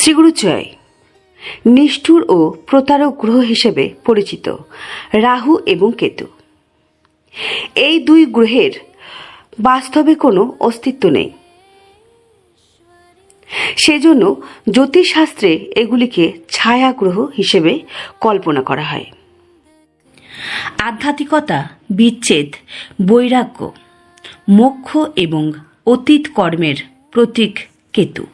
শ্রীগুরু জয় নিষ্ঠুর ও প্রতারক গ্রহ হিসেবে পরিচিত রাহু এবং কেতু। এই দুই গ্রহের বাস্তবে কোনো অস্তিত্ব নেই। সেজন্য জ্যোতিষশাস্ত্রে এগুলিকে ছায়া গ্রহ হিসেবে কল্পনা করা হয়। আধ্যাত্মিকতা, বিচ্ছেদ, বৈরাগ্য, মোক্ষ এবং অতীত কর্মের প্রতীক কেতু।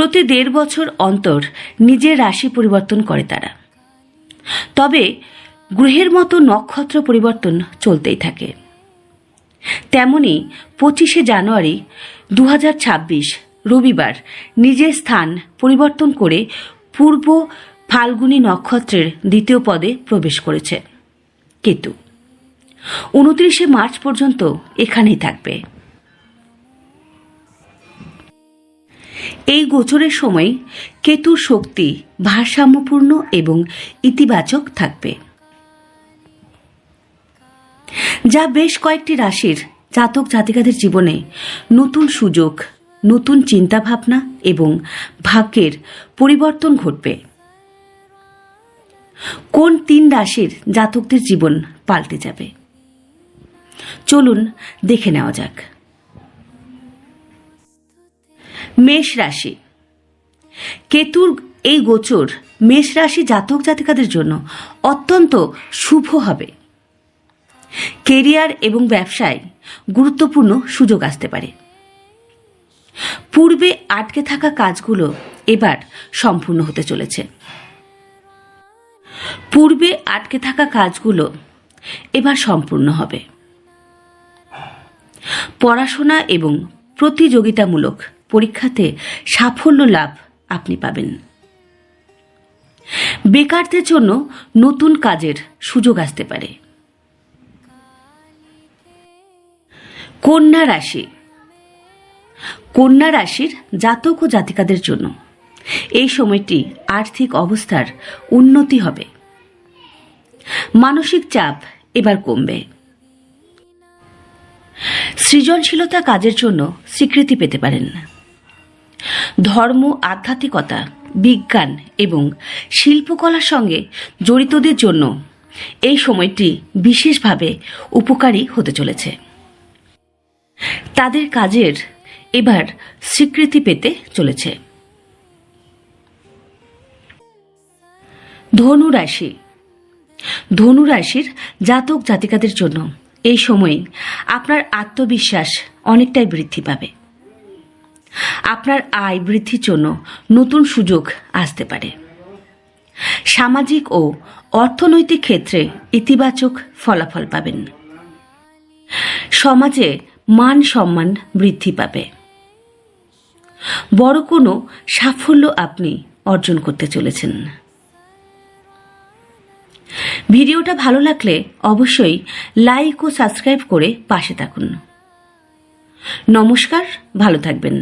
প্রতি দেড় বছর অন্তর নিজের রাশি পরিবর্তন করে তারা। তবে গ্রহের মতো নক্ষত্র পরিবর্তন চলতেই থাকে। তেমনি পঁচিশে জানুয়ারি দু হাজার ছাব্বিশ রবিবার নিজের স্থান পরিবর্তন করে পূর্ব ফাল্গুনী নক্ষত্রের দ্বিতীয় পদে প্রবেশ করেছে। কেতু উনত্রিশে মার্চ পর্যন্ত এখানেই থাকবে। এই গোচরের সময় কেতুর শক্তি ভারসাম্যপূর্ণ এবং ইতিবাচক থাকবে। যা বেশ কয়েকটি রাশির জাতক জাতিকাদের জীবনে নতুন সুযোগ, নতুন চিন্তাভাবনা এবং ভাগ্যের পরিবর্তন ঘটবে। কোন তিন রাশির জাতকদের জীবন পাল্টে যাবে? চলুন দেখে নেওয়া যাক। মেষ রাশি। কেতুর এই গোচর মেষ রাশি জাতক জাতিকাদের জন্য অত্যন্ত শুভ হবে। কেরিয়ার এবং ব্যবসায় গুরুত্বপূর্ণ সুযোগ আসতে পারে। পূর্বে আটকে থাকা কাজগুলো এবার সম্পূর্ণ হতে চলেছে। পূর্বে আটকে থাকা কাজগুলো এবার সম্পূর্ণ হবে। পড়াশোনা এবং প্রতিযোগিতামূলক পরীক্ষাতে সাফল্য লাভ আপনি পাবেন। বেকারদের জন্য নতুন কাজের সুযোগ আসতে পারে। কন্যা রাশি। কন্যা রাশির জাতক ও জাতিকাদের জন্য এই সময়টি আর্থিক অবস্থার উন্নতি হবে। মানসিক চাপ এবার কমবে। সৃজনশীলতা কাজের জন্য স্বীকৃতি পেতে পারেন। ধর্ম, আধ্যাত্মিকতা, বিজ্ঞান এবং শিল্পকলার সঙ্গে জড়িতদের জন্য এই সময়টি বিশেষভাবে উপকারী হতে চলেছে। তাদের কাজের এবার স্বীকৃতি পেতে চলেছে। ধনু রাশি। ধনু রাশির জাতক জাতিকাদের জন্য এই সময়ে আপনার আত্মবিশ্বাস অনেকটাই বৃদ্ধি পাবে। আপনার আয় বৃদ্ধির জন্য নতুন সুযোগ আসতে পারে। সামাজিক ও অর্থনৈতিক ক্ষেত্রে ইতিবাচক ফলাফল পাবেন। সমাজে মান সম্মান বৃদ্ধি পাবে। বড় কোনো সাফল্য আপনি অর্জন করতে চলেছেন। ভিডিওটা ভালো লাগলে অবশ্যই লাইক ও সাবস্ক্রাইব করে পাশে থাকুন। নমস্কার, ভালো থাকবেন।